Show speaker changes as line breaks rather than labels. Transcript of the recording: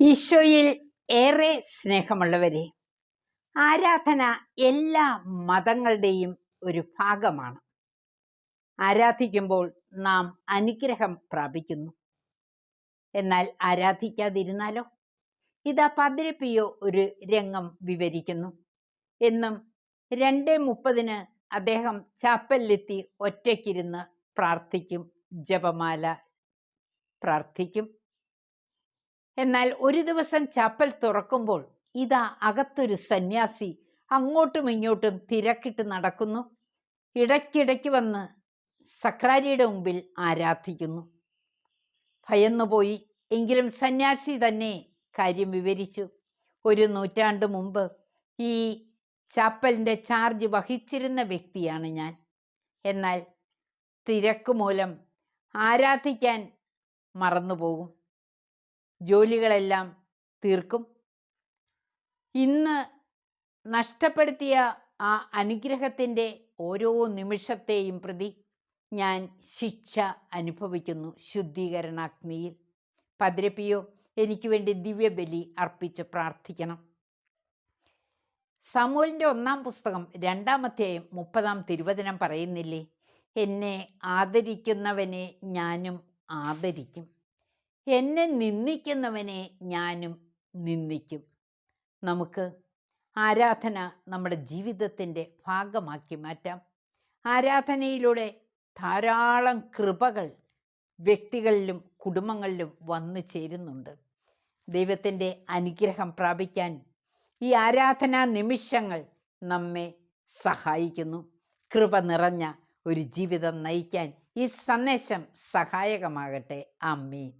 ഈശോയിൽ ഏറെ സ്നേഹമുള്ളവരെ ആരാധന എല്ലാ മതങ്ങളുടെയും ഒരു ഭാഗമാണ്. ആരാധിക്കുമ്പോൾ നാം അനുഗ്രഹം പ്രാപിക്കുന്നു. എന്നാൽ ആരാധിക്കാതിരുന്നാലോ? ഇതാ പതിരപ്പിയോ ഒരു രംഗം വിവരിക്കുന്നു. എന്നും രണ്ട് മുപ്പതിന് അദ്ദേഹം ചാപ്പലിലെത്തി ഒറ്റയ്ക്കിരുന്ന് പ്രാർത്ഥിക്കും ജപമാല പ്രാർത്ഥിക്കും. എന്നാൽ ഒരു ദിവസം ചാപ്പൽ തുറക്കുമ്പോൾ ഇതാ അകത്തൊരു സന്യാസി അങ്ങോട്ടും ഇങ്ങോട്ടും തിരക്കിട്ട് നടക്കുന്നു. ഇടയ്ക്കിടയ്ക്ക് വന്ന് സക്രാരിയുടെ മുമ്പിൽ ആരാധിക്കുന്നു. ഭയന്നുപോയി എങ്കിലും സന്യാസി തന്നെ കാര്യം വിവരിച്ചു. ഒരു നൂറ്റാണ്ട് മുമ്പ് ഈ ചാപ്പലിന്റെ ചാർജ് വഹിച്ചിരുന്ന വ്യക്തിയാണ് ഞാൻ. എന്നാൽ തിരക്ക് മൂലം ആരാധിക്കാൻ മറന്നുപോകും. ജോലികളെല്ലാം തീർക്കും. ഇന്ന് നഷ്ടപ്പെടുത്തിയ ആ അനുഗ്രഹത്തിന്റെ ഓരോ നിമിഷത്തെയും പ്രതി ഞാൻ ശിക്ഷ അനുഭവിക്കുന്നു ശുദ്ധീകരണാഗ്നിയിൽ. പതിരപ്പിയോ എനിക്ക് വേണ്ടി ദിവ്യബലി അർപ്പിച്ച് പ്രാർത്ഥിക്കണം. സമൂലിന്റെ ഒന്നാം പുസ്തകം രണ്ടാമത്തെയും മുപ്പതാം തിരുവചനം പറയുന്നില്ലേ? എന്നെ ആദരിക്കുന്നവനെ ഞാനും ആദരിക്കും. എന്നെ നിന്ദിക്കുന്നവനെ ഞാനും നിന്ദിക്കും. നമുക്ക് ആരാധന നമ്മുടെ ജീവിതത്തിന്റെ ഭാഗമാക്കി മാറ്റാം. ആരാധനയിലൂടെ ധാരാളം കൃപകൾ വ്യക്തികളിലും കുടുംബങ്ങളിലും വന്നു ചേരുന്നുണ്ട്. ദൈവത്തിന്റെ അനുഗ്രഹം പ്രാപിക്കാൻ ഈ ആരാധനാ നിമിഷങ്ങൾ നമ്മെ സഹായിക്കുന്നു. കൃപ നിറഞ്ഞ ഒരു ജീവിതം നയിക്കാൻ ഈ സന്ദേശം സഹായകമാകട്ടെ. അമ്മീൻ